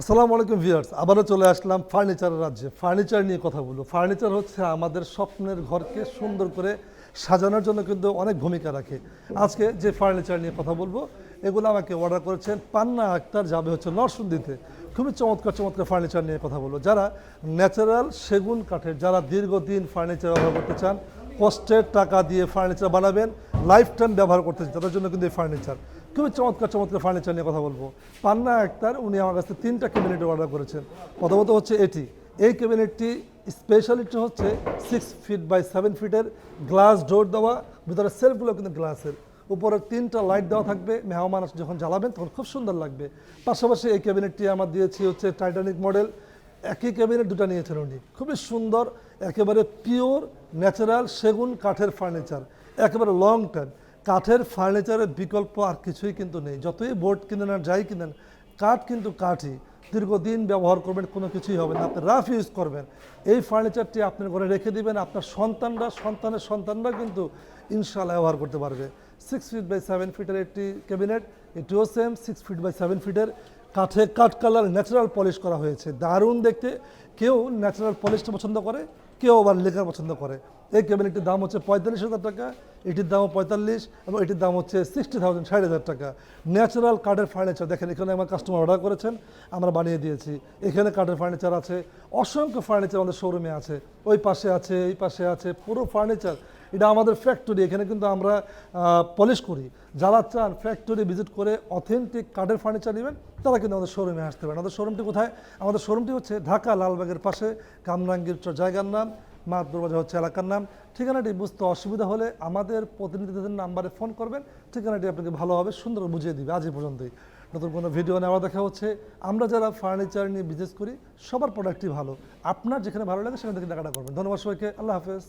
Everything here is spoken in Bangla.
আসসালামু আলাইকুম ভিউয়ার্স, আবারও চলে আসলাম ফার্নিচারের রাজ্যে। ফার্নিচার নিয়ে কথা বলব। ফার্নিচার হচ্ছে আমাদের স্বপ্নের ঘরকে সুন্দর করে সাজানোর জন্য কিন্তু অনেক ভূমিকা রাখে। আজকে যে ফার্নিচার নিয়ে কথা বলব, এগুলো আমাকে অর্ডার করেছেন পান্না আক্তার, যাবে হচ্ছে নরসুন্দিতে। খুবই চমৎকার চমৎকার ফার্নিচার নিয়ে কথা বলব। যারা ন্যাচারাল সেগুন কাঠের, যারা দীর্ঘদিন ফার্নিচার ব্যবহার করতে চান, কষ্টের টাকা দিয়ে ফার্নিচার বানাবেন লাইফ টাইম ব্যবহার করতে চান তাদের জন্য কিন্তু এই ফার্নিচার খুবই চমৎকার চমৎকার ফার্নিচার নিয়ে কথা বলব। পান্না আক্তার, উনি আমার কাছে তিনটা ক্যাবিনেট অর্ডার করেছেন। প্রথমত হচ্ছে এটি। এই ক্যাবিনেটটি স্পেশালিটি হচ্ছে সিক্স ফিট বাই সেভেন ফিটের গ্লাস ডোর দেওয়া, ভিতরে সেলফগুলো কিন্তু গ্লাসের উপরে তিনটা লাইট দেওয়া থাকবে, মেহমান যখন জ্বালাবেন, তখন খুব সুন্দর লাগবে। পাশাপাশি এই ক্যাবিনেটটি আমার দিয়েছি হচ্ছে টাইটানিক মডেল একই ক্যাবিনেট দুটো নিয়েছেন উনি। খুবই সুন্দর, একেবারে পিওর ন্যাচারাল সেগুন কাঠের ফার্নিচার একেবারে লং টার্ম কাঠের ফার্নিচারের বিকল্প আর কিছুই কিন্তু নেই। যতই বোর্ড কিনেন আর যাই কিনেন, কাঠ কিন্তু কাঠই। দীর্ঘদিন ব্যবহার করবেন, কোনো কিছুই হবে না। আপনি রাফ ইউজ করবেন। এই ফার্নিচারটি আপনার ঘরে রেখে দিবেন। আপনার সন্তানরা, সন্তানের সন্তানরা কিন্তু ইনশাল্লাহ ব্যবহার করতে পারবে। সিক্স ফিট বাই সেভেন ফিটের একটি ক্যাবিনেট এটিও same six feet by seven ফিটের কাঠে কাঠ কালার ন্যাচারাল পলিশ করা হয়েছে। দারুণ দেখতে। কেউ ন্যাচারাল পলিশটা পছন্দ করে, কেউ আবার লেখার পছন্দ করে। এই ক্যাবিনেটটির দাম হচ্ছে পঁয়তাল্লিশ হাজার টাকা, এটির দামও পঁয়তাল্লিশ এবং এটির দাম হচ্ছে সিক্সটি থাউজেন্ড ষাট হাজার টাকা। ন্যাচারাল কাঠের ফার্নিচার দেখেন এখানে আমার কাস্টমার অর্ডার করেছেন, আমরা বানিয়ে দিয়েছি। এখানে কাঠের ফার্নিচার আছে, অসংখ্য ফার্নিচার আমাদের শোরুমে আছে। ওই পাশে আছে, এই পাশে আছে, পুরো ফার্নিচার এটা আমাদের ফ্যাক্টরি এখানে কিন্তু আমরা পলিশ করি। যারা চান ফ্যাক্টরি ভিজিট করে অথেন্টিক কাঠের ফার্নিচার নেবেন, তারা কিন্তু আমাদের শোরুমে আসতে পারেন আমাদের শোরুমটি কোথায়? আমাদের শোরুমটি হচ্ছে ঢাকা লালবাগের পাশে কামরাঙ্গীর জায়গার নাম মা দুর্বাজা হচ্ছে এলাকার নাম। ঠিকানাটি বুঝতে অসুবিধা হলে আমাদের প্রতিনিধিদের নাম্বারে ফোন করবেন। ঠিকানাটি আপনাকে ভালোভাবে সুন্দর বুঝিয়ে দিবে আজ এই পর্যন্তই। নতুন কোনো ভিডিও নেওয়া দেখা হচ্ছে। আমরা যারা ফার্নিচার নিয়ে বিজনেস করি, সবার প্রোডাক্টই ভালো। আপনার যেখানে ভালো লাগে সেখান থেকে টাকাটা করবেন। ধন্যবাদ সবাইকে। আল্লাহ হাফেজ।